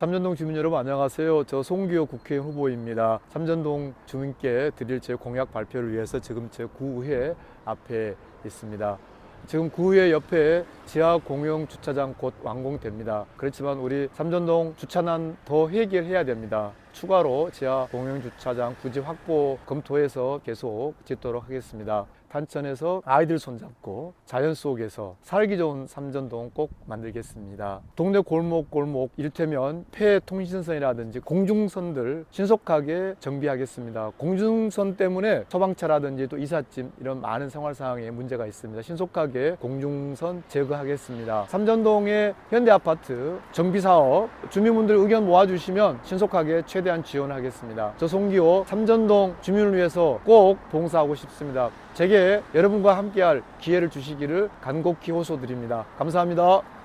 삼전동 주민 여러분 안녕하세요. 저 송기호 국회의원 후보입니다. 삼전동 주민께 드릴 제 공약 발표를 위해서 지금 제 구회 앞에 있습니다. 지금 구회 옆에 지하 공용 주차장 곧 완공됩니다. 그렇지만 우리 삼전동 주차난 더 해결해야 됩니다. 추가로 지하 공용 주차장 부지 확보 검토해서 계속 짓도록 하겠습니다. 단천에서 아이들 손잡고 자연 속에서 살기 좋은 삼전동 꼭 만들겠습니다. 동네 골목 골목 이를테면 폐 통신선이라든지 공중선들 신속하게 정비하겠습니다. 공중선 때문에 소방차라든지 또 이삿짐 이런 많은 생활 상황에 문제가 있습니다. 신속하게 공중선 제거 하겠습니다. 삼전동의 현대 아파트 정비 사업 주민분들 의견 모아주시면 신속하게 최대한 지원하겠습니다. 저 송기호 삼전동 주민을 위해서 꼭 봉사하고 싶습니다. 제게 여러분과 함께할 기회를 주시기를 간곡히 호소드립니다. 감사합니다.